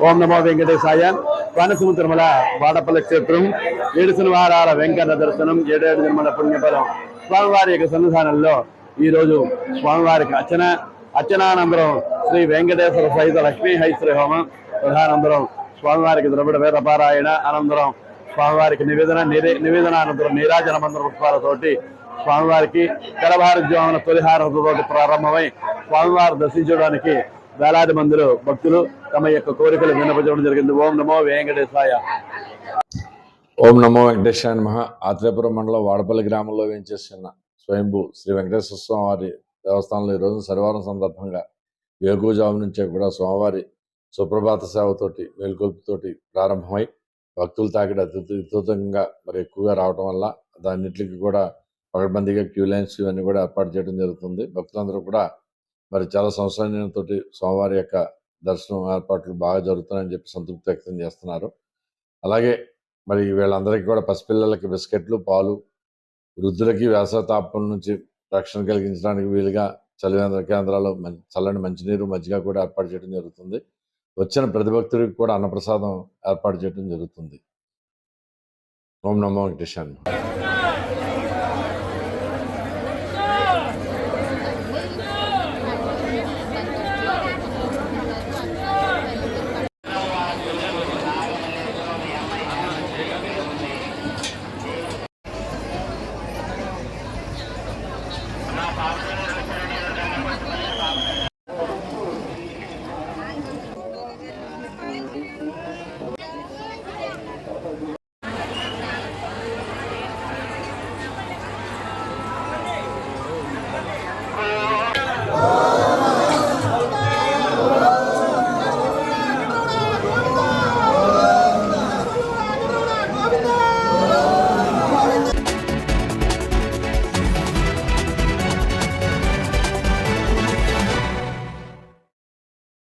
ఓం నమో వెంకటేశాయ. కోనసీమ తిరుమల వాడపల్లి క్షేత్రం ఏడు శనివారాల వెంకట దర్శనం ఏడేడు నిర్మల పుణ్యఫలం. స్వామివారి యొక్క సన్నిధానంలో ఈ రోజు స్వామివారికి అర్చన అర్చనానంతరం శ్రీ వెంకటేశ్వర సహిత లక్ష్మీ హైశ్రీ హోమం ప్రధానంతరం స్వామివారికి ద్రవిడ వేద పారాయణ అనంతరం స్వామివారికి నివేదన నిరే- నివేదనానంతరం నీరాజన మంత్ర పుష్పాలతోటి స్వామివారికి కరభారజ్యోమన తొలిహారతోటి ప్రారంభమై స్వామివారు దర్శించడానికి వేలాది మందిలో భక్తులు తమ యొక్క కోరికలు విన్నపించడం జరిగింది. ఓం నమో వెంకటేశాయ. ఓం నమో వెంకటేశాయ మహా ఆత్రేపురం మండలం వాడపల్లి గ్రామంలో వేయించేస్తున్న స్వయంభూ శ్రీ వెంకటేశ్వర స్వామివారి దేవస్థానంలో ఈరోజు శనివారం సందర్భంగా వేకుజాము నుంచే కూడా స్వామివారి సుప్రభాత సేవతోటి మేల్కొల్పుతోటి ప్రారంభమై భక్తులు తాకిడి అత్యుతంగా మరి ఎక్కువగా రావటం వల్ల దాన్నిటికి కూడా పగడ్బందీగా క్యూ లైన్స్ ఇవన్నీ కూడా ఏర్పాటు చేయడం జరుగుతుంది. భక్తులందరూ కూడా మరి చాలా సంవత్సరాలతోటి స్వామివారి యొక్క దర్శనం ఏర్పాట్లు బాగా జరుగుతున్నాయని చెప్పి సంతృప్తి వ్యక్తం చేస్తున్నారు. అలాగే మరి వీళ్ళందరికీ కూడా పసిపిల్లలకి బిస్కెట్లు పాలు వృద్ధులకి వేసవతాపం నుంచి రక్షణ కలిగించడానికి వీలుగా చలివేంద్ర కేంద్రాలు చల్లని మంచినీరు మజ్జిగ కూడా ఏర్పాటు చేయడం జరుగుతుంది. వచ్చిన ప్రతి భక్తుడికి కూడా అన్నప్రసాదం ఏర్పాటు చేయడం జరుగుతుంది. ఓం నమో వెంకటేశాన్ని